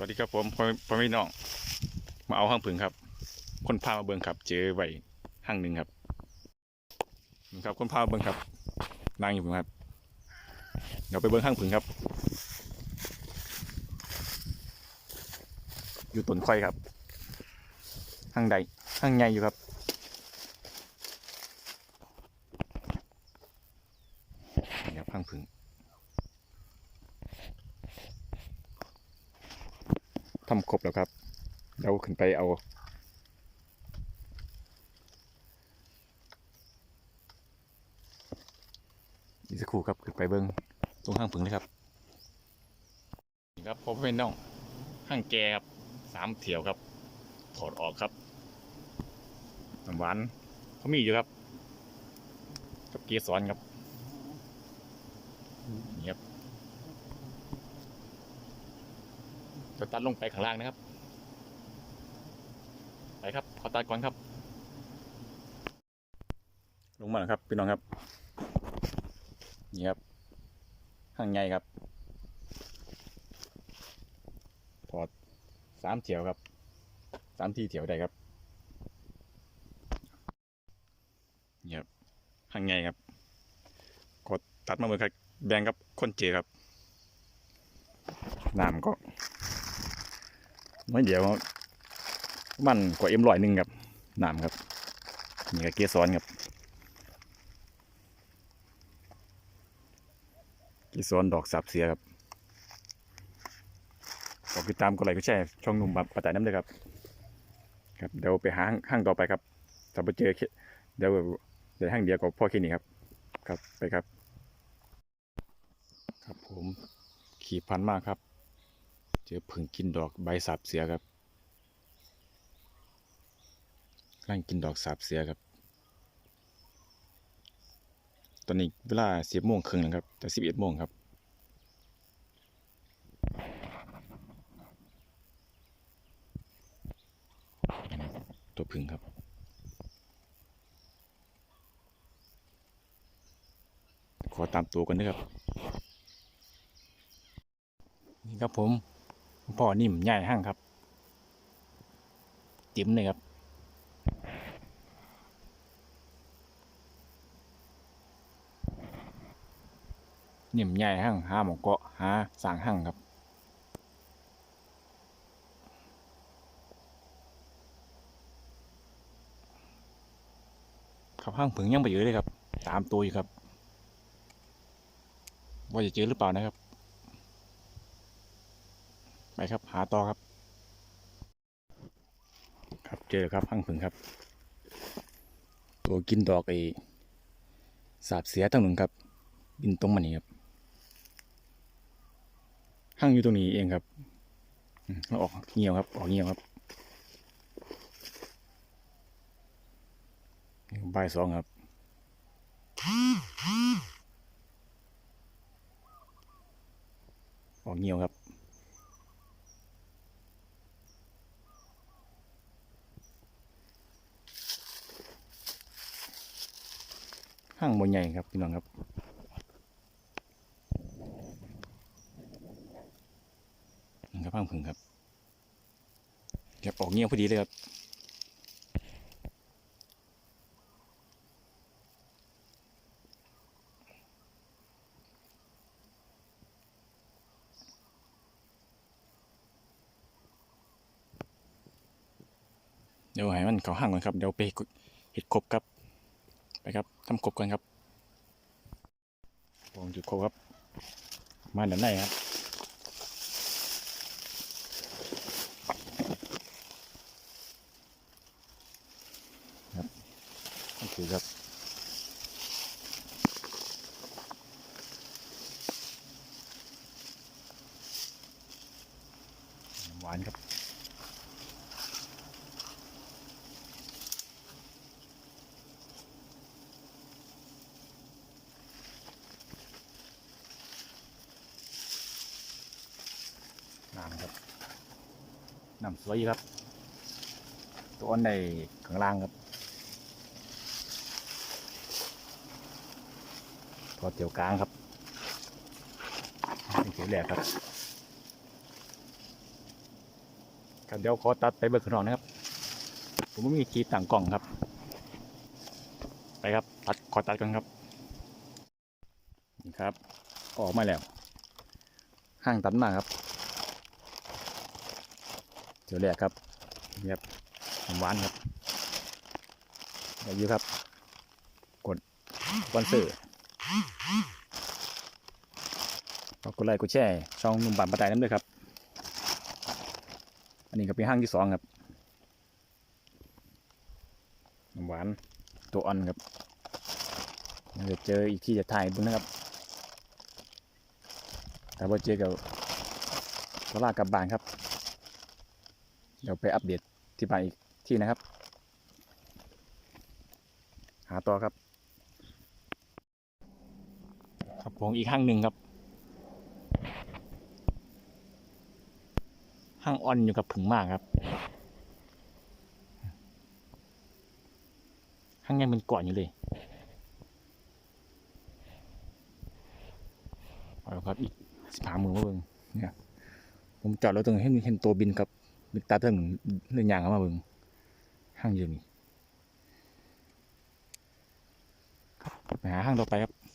สวัสดีครับผมพ่อพ่อพี่น้อง มาเอาห้างผึ่งครับ คนพามาเบิงครับ เจอไว้ห้างหนึ่งครับนี่ครับ คนพามาเบิงครับนั่งอยู่ผมครับ เดี๋ยวไปเบิงห้างผึ่งครับ อยู่ต้นค่อยครับห้างใดห้างใหญ่อยู่ครับนี่ครับห้างผึ่ง ทำครบแล้วครับเดี๋ยวขึ้นไปเอาอีกสักครู่ครับขึ้นไปเบิ้งตรงห้างผึ่งเลยครับนี่ครับผมเป็นน้องห้างแกครับสามเถียวครับ ถอดออกครับน้ำหวานเขามีอยู่ครับกับเกสรครับนี่ครับ จะตัดลงไปข้างล่างนะครับ ไปครับ ขอตัดก่อนครับ ลงมาแล้วครับพี่น้องครับ นี่ครับห่างใหญ่ครับ ถอดสามเถียวครับสามที่เถียวได้ครับนี่ครับห่างใหญ่ครับ กดตัดมาเมือครับแบ่งกับคนเจครับน้ำก็ ไม่เดี๋ยวมันกว่าเอ็มร้อยหนึ่งครับหนามครับนี่ก็เกียส้อนครับเกียส้อนดอกสับเสียครับขอติดตามกดไลค์กดแชร์ช่องหนุ่มบับประจายน้ำเลยครับ ครับเดี๋ยวไปหาห้างต่อไปครับถ้าไปเจอเดี๋ยวเดี๋ยวห้างเดียวกับพ่อแค่นี้ครับ ครับไปครับ ครับผมขี่พันมากครับ เจอผึ่งกินดอกใบสาบเสียครับกำลังกินดอกสาบเสียครับ ตอนนี้เวลาสิบโมงครึ่งแล้วครับ แต่สิบเอ็ดโมงครับตัวผึ่งครับขอตามตัวกันนะครับ นี่ครับผม พ่อนิ่มใหญ่ห้างครับ จิ้มเลยครับนิ่มใหญ่ห้างหาหมองเกาะหาสางห้างครับครับห้างผึ่งยังไปเยอะเลยครับ ตามตัวอยู่ครับ ว่าจะเจอหรือเปล่านะครับ ไปครับหาต่อครับ ครับเจอแล้วครับห้างผึ่งครับ ตัวกินดอกไอ้สาบเสียตั้งหนึ่งครับ บินตรงมานี่ครับห้างอยู่ตรงนี้เองครับอืมแล้วออกเงียวครับ ออกเงียวครับใบายสองครับออกเงียวครับ ห้างบนใหญ่ครับพี่น้องครับนี่ครับห้างผึ่งครับเก็บออกเงี้ยวพอดีเลยครับเดี๋ยวให้มันเขาห้างก่อนครับ เดี๋ยวไปเห็ดครบครับ ครับทำครบกันครับวงจุดคครับ มาด้านในครับครับนี่คือครับหวานครับ น้ำครับน้ำสวยครับ ตัวอันในข้างล่างครับพอเตียวกลางครับเขียวแหลกครับครับเดี๋ยวขอตัดไปเบิกขนอกนะครับ ผมไม่มีทีต่างกล่องครับ ไปครับตัดขอตัดกันครับนี่ครับ ออกมาแล้ว ห้างตัดมาครับ เดี๋ยวแรกครับนี่ครับน้ำหวานครับอย่าอยู่ครับ กดสปอนเซอร์ฝากดไลค์กดแชร์ช่องหนุ่มบานปะไตน้ำด้วยครับ อันนี้ก็เป็นห้างที่สองครับน้ำหวานตัวอ่อนครับเดี๋ยวเจออีกที่จะถ่ายบุญนะครับ แต่ว่าเจอกับก็ลากับบานครับ เดี๋ยวไปอัปเดตที่บ้านอีกที่นะครับ หาต่อครับ ครับผมอีกห้างหนึ่งครับห้างออนอยู่กับผึ่งมากครับห้างยังเป็นก่อนอยู่เลยเอาครับอีกสิบหามือมาเบิ่งเนี่ยผมจอดรถตรงนี้เห็นเห็นตัวบินครับ นึกตาเทิงเรื่องยางเข้ามาเบิ่งห้างอยู่นี่ไปหาห้างต่อไปครับ